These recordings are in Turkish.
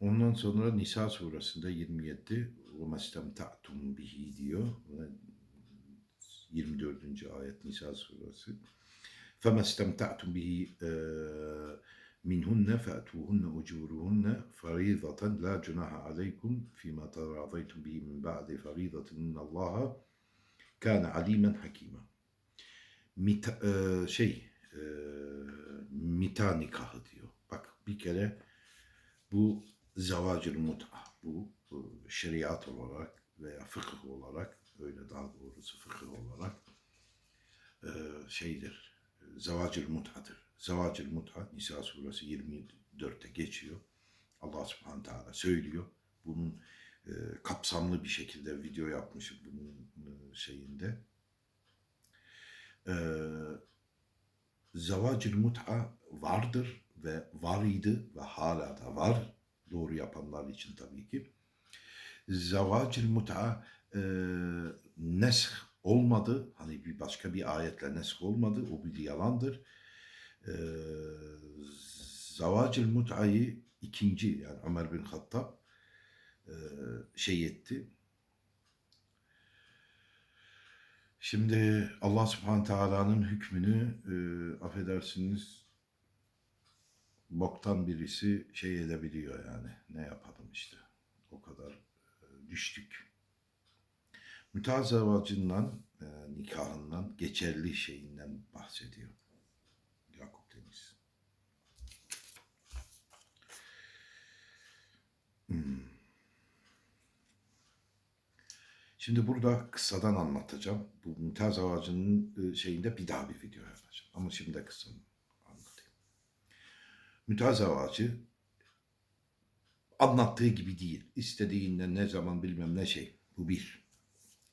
Ondan sonra Nisa suresinde 27 ve mestemta'tum bihi diyor. Ve 24. ayet Nisa suresi. فَمَسْتَمْتَعْتُمْ بِهِ مِنْهُنَّ فَأْتُوهُنَّ أُجُورُهُنَّ فَرِيضَةً لَا جُنَاحَ عَلَيْكُمْ فِيمَا تَرَاضَيْتُمْ بِهِ مِنْ بَعْدِ فَرِيضَةٍ إِنَّ اللّٰهَ كَانَ عَلِيمًا حَكِيمًا Mita, e, şey e, mita nikahı diyor. Bak bir kere bu zavacül mut'a bu, bu şeriat olarak veya fıkıh olarak öyle daha doğrusu fıkıh olarak e, şeydir. Zavacül mut'adır. Zavacül mut'a Nisa suresi 24'te geçiyor. Allah subhanahu teala söylüyor. Bunun e, kapsamlı bir şekilde video yapmışım bunun e, şeyinde. E, Zavacül mut'a vardır ve var idi ve hala da var. Doğru yapanlar için tabii ki. Zavacül mut'a e, nesh olmadı. Hani bir başka bir ayetle nesh olmadı. O bir yalandır. E, Zavacül mut'ayı ikinci yani Ömer bin Hattab e, şey etti. Şimdi Allah subhanahu teala'nın hükmünü e, affedersiniz boktan birisi şey edebiliyor yani. Ne yapalım işte. O kadar e, düştük. Mütazavacından, e, nikahından, geçerli şeyinden bahsediyor. Yakup Deniz. Hmm. Şimdi burada kıssadan anlatacağım. Bu Mümtaz Ağacı'nın e, şeyinde bir daha bir video yapacağım. Ama şimdi de anlatayım. Mümtaz Ağacı anlattığı gibi değil. İstediğinden ne zaman bilmem ne şey. Bu bir.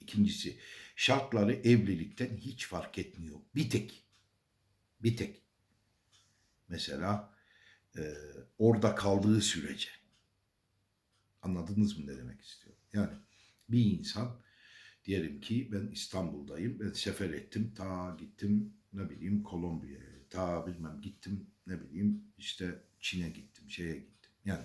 İkincisi şartları evlilikten hiç fark etmiyor. Bir tek. Bir tek. Mesela e, orada kaldığı sürece. Anladınız mı ne demek istiyorum? Yani bir insan diyelim ki ben İstanbul'dayım. Ben sefer ettim. Ta gittim ne bileyim Kolombiya'ya. Ta bilmem gittim ne bileyim işte Çin'e gittim. Şeye gittim. Yani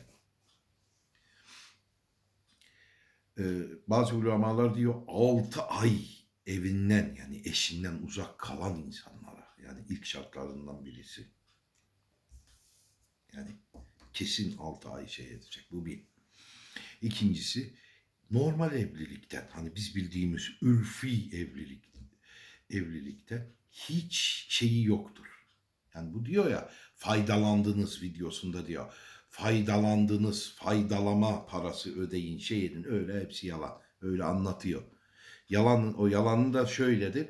e, bazı ulemalar diyor 6 ay evinden yani eşinden uzak kalan insanlara yani ilk şartlarından birisi. Yani kesin 6 ay şey edecek. Bu bir. İkincisi normal evlilikten hani biz bildiğimiz ürfi evlilik evlilikte hiç şeyi yoktur. Yani bu diyor ya faydalandınız videosunda diyor. Faydalandınız, faydalama parası ödeyin, şey edin. Öyle hepsi yalan. Öyle anlatıyor. Yalan, o yalanı da şöyledir.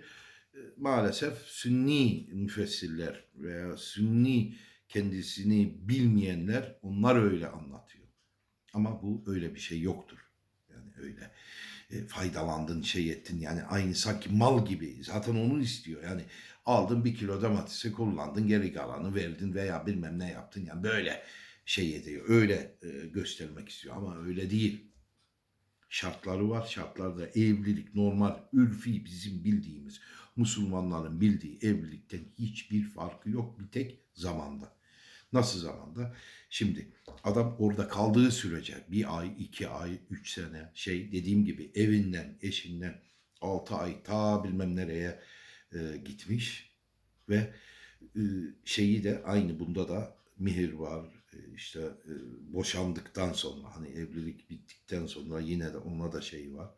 Maalesef sünni müfessirler veya sünni kendisini bilmeyenler onlar öyle anlatıyor. Ama bu öyle bir şey yoktur. Yani öyle faydalandın, şey ettin yani aynı sanki mal gibi. Zaten onu istiyor. Yani aldın bir kilo domatesi kullandın, geri kalanı verdin veya bilmem ne yaptın. Yani böyle şey ediyor. Öyle e, göstermek istiyor ama öyle değil. Şartları var. Şartlarda evlilik normal, ürfi bizim bildiğimiz, Müslümanların bildiği evlilikten hiçbir farkı yok bir tek zamanda. Nasıl zamanda? Şimdi adam orada kaldığı sürece bir ay, iki ay, üç sene şey dediğim gibi evinden, eşinden altı ay ta bilmem nereye e, gitmiş ve e, şeyi de aynı bunda da mihir var e, işte e, boşandıktan sonra hani evlilik bittikten sonra yine de ona da şey var.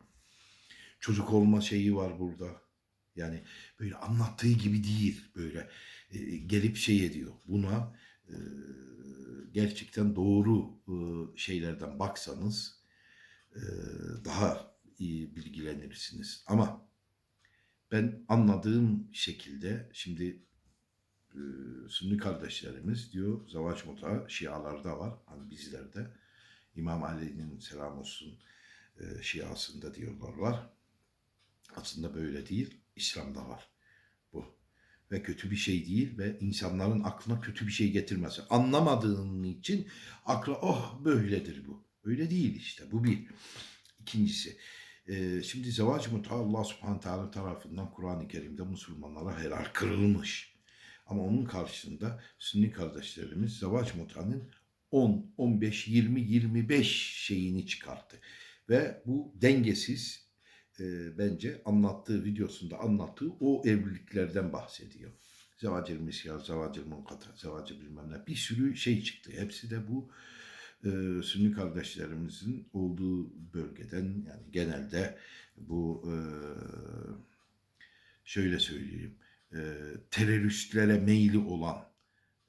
Çocuk olma şeyi var burada. Yani böyle anlattığı gibi değil böyle e, gelip şey ediyor. Buna e, gerçekten doğru e, şeylerden baksanız e, daha iyi bilgilenirsiniz. Ama ben anladığım şekilde şimdi e, Sünni kardeşlerimiz diyor Zavaç Muta Şialarda var. Hani bizlerde İmam Ali'nin selam olsun e, Şiasında diyorlar var. Aslında böyle değil. İslam'da var bu. Ve kötü bir şey değil ve insanların aklına kötü bir şey getirmesi. Anlamadığın için akla oh böyledir bu. Öyle değil işte. Bu bir. İkincisi. E, şimdi Zevac Muta Allah subhanahu teala tarafından Kur'an-ı Kerim'de Müslümanlara helal kırılmış. Ama onun karşısında Sünni kardeşlerimiz Zavac Muta'nın 10, 15, 20, 25 şeyini çıkarttı. Ve bu dengesiz e, bence anlattığı videosunda anlattığı o evliliklerden bahsediyor. Zevacil misyar, zevacil munkata, zevacil bilmem ne. Bir sürü şey çıktı. Hepsi de bu e, Sünni kardeşlerimizin olduğu bölgeden yani genelde bu e, şöyle söyleyeyim e, teröristlere meyli olan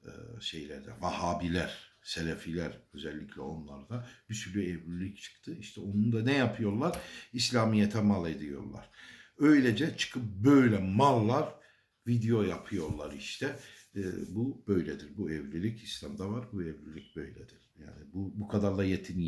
e, şeylerde Vahabiler, Selefiler özellikle onlarda bir sürü evlilik çıktı. İşte onun da ne yapıyorlar? İslamiyete mal ediyorlar. Öylece çıkıp böyle mallar video yapıyorlar işte. Bu böyledir. Bu evlilik İslam'da var. Bu evlilik böyledir. Yani bu bu kadar da yetinmeyin.